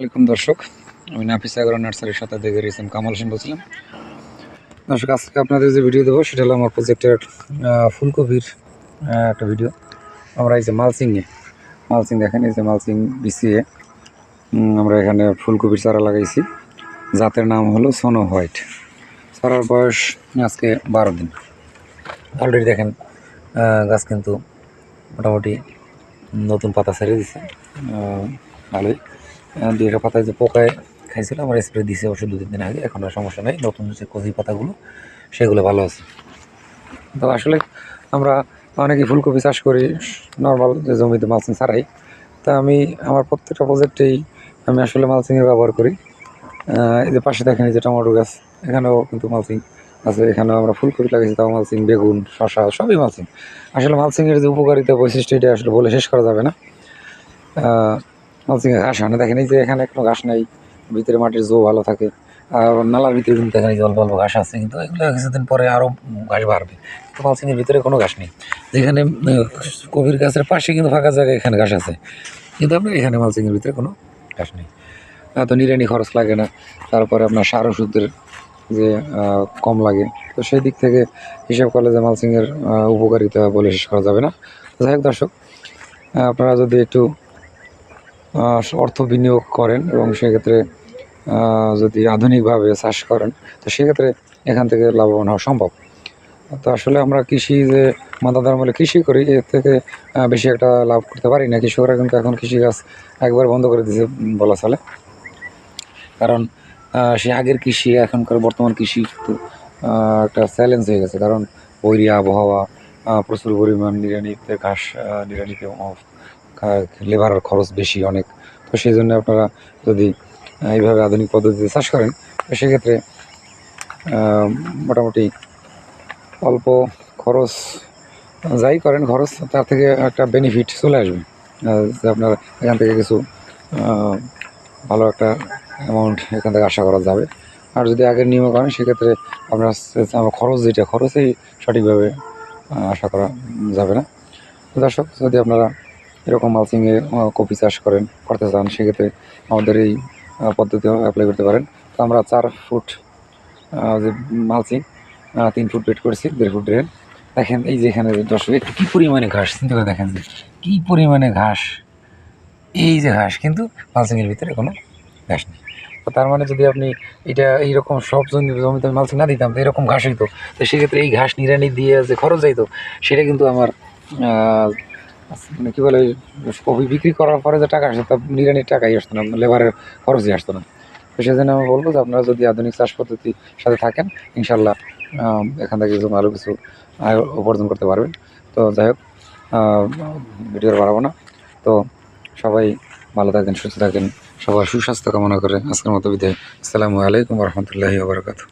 আলাইকুম দর্শক আমি নাফিস আগর নার্সারির সাথে দেখে রিসেম কামাল হোসেন বলছিলাম। দর্শক আজকে আপনাদের যে ভিডিও দেবো সেটা হলো আমার প্রজেক্টের ফুলকপির একটা ভিডিও আমরা এই যে মালসিংয়ে মালসিং দেখেন এই যে মালসিং উম, আমরা এখানে ফুলকপির চারা লাগাইছি। জাতের নাম হলো সোনো হোয়াইট। চারার বয়স আজকে বারো দিন। অলরেডি দেখেন গাছ কিন্তু মোটামুটি নতুন পাতা ছেড়ে দিছে। ভালোই। দুই একটা পাতায় যে পোকায় খাইছিল আমার স্প্রে দিয়েছি অবশ্য দু তিন দিন আগে, এখন আর সমস্যা নেই। নতুন যে কচি পাতাগুলো, সেগুলো ভালো আছে। তো আসলে আমরা অনেকেই ফুলকপি চাষ করি নর্মাল যে জমিতে মালচিং ছাড়াই। তা আমি, আমার প্রত্যেকটা প্রজেক্টেই আমি আসলে মালচিংয়ের ব্যবহার করি। এই যে পাশে দেখেন যে টমেটো গাছ, এখানেও কিন্তু মালচিং আছে, এখানেও আমরা ফুলকপি লাগিয়েছি, তাও মালচিং, বেগুন শশা সবই মালচিং। আসলে মালচিংয়ের যে উপকারিতা বৈশিষ্ট্য, এটা আসলে বলে শেষ করা যাবে না। মালচিংয়ে ঘাস হয় না দেখেন এই যে এখানে কোনো ঘাস নাই ভিতরে মাটির জো ভালো থাকে আর নালার ভিতরে কিন্তু এখানে জল অল্প ঘাস আছে কিন্তু এগুলো কিছুদিন পরে আরও ঘাস বাড়বে। তো মালচিংয়ের ভিতরে কোনো ঘাস নেই। যেখানে কবির গাছের পাশে কিন্তু ফাঁকা জায়গায় এখানে ঘাস আছে কিন্তু আপনার এখানে মালচিংয়ের ভিতরে কোনো ঘাস নেই। আহ, তো নিরানি খরচ লাগে না তারপরে আপনার সার ওষুধের যে কম লাগে। তো সেই দিক থেকে হিসাব করলে যে মালচিংয়ের আহ, উপকারিতা বলে শেষ করা যাবে না। যাই হোক দর্শক আপনারা যদি একটু অর্থ বিনিয়োগ করেন এবং সেক্ষেত্রে যদি আধুনিকভাবে চাষ করেন তো সেক্ষেত্রে এখান থেকে লাভবান হওয়া সম্ভব। তো আসলে আমরা কৃষি যে মাদাদার মূলে কৃষি করি এর থেকে বেশি একটা লাভ করতে পারি না। কৃষকরা কিন্তু এখন কৃষিকাজ একবার বন্ধ করে দিয়েছে বলা চলে। কারণ সে আগের কৃষি এখনকার বর্তমান কৃষি একটা চ্যালেঞ্জ হয়ে গেছে। কারণ বৈরী আবহাওয়া প্রচুর পরিমাণ নিরানিতে ঘাস আহ, নিড়ানিতে লেবারের খরচ বেশি অনেক। তো সেই জন্য আপনারা যদি এইভাবে আধুনিক পদ্ধতিতে চাষ করেন, তো সেক্ষেত্রে মোটামুটি অল্প খরচ, যাই করেন খরচ, তার থেকে একটা বেনিফিট চলে আসবে। যে আপনার এখান থেকে কিছু ভালো একটা অ্যামাউন্ট এখান থেকে আশা করা যাবে। আর যদি আগের নিয়মে করেন, সেক্ষেত্রে আপনার আমার খরচ যেটা, খরচেই সঠিকভাবে আশা করা যাবে না। দর্শক, যদি আপনারা এরকম মালচিংয়ে কপি চাষ করেন করতে চান সেক্ষেত্রে আমাদের এই আহ, পদ্ধতিও অ্যাপ্লাই করতে পারেন। তো আমরা চার ফুট যে আহ, তিন ফুট বেড করেছি দেড় ফুট ড্রেন দেখেন এই যে এখানে যে দর্শক একটু কী পরিমাণে ঘাস? চিন্তা করে দেখেন যে কী পরিমাণে ঘাস? এই যে ঘাস কিন্তু মালচিংয়ের ভিতরে কোনো ঘাস নেই। তার মানে যদি আপনি এটা এইরকম সব জমি জমিতে মালচিং না দিতাম তো এরকম ঘাস হইতো। তো সেক্ষেত্রে এই ঘাস নিড়ানি দিয়ে যে খরচ যাইতো সেটা কিন্তু আমার মানে কী বলে, কপি বিক্রি করার পরে যে টাকা আসতো তা নিরানির টাকাই আসতো না, লেবারের খরচই আসতো না। তো সেজন্য আমি বলব যে আপনারা যদি আধুনিক চাষ পদ্ধতির সাথে থাকেন ইনশাল্লাহ এখান থেকে কিছু ভালো কিছু আয় উপার্জন করতে পারবেন। তো যাই হোক ভিডিও বাড়াবো না। তো সবাই ভালো থাকেন সুস্থ থাকেন সবার সুস্বাস্থ্য কামনা করে আজকের মতো বিদায়। আসসালামু আলাইকুম রহমতুল্লাহি বারকাতু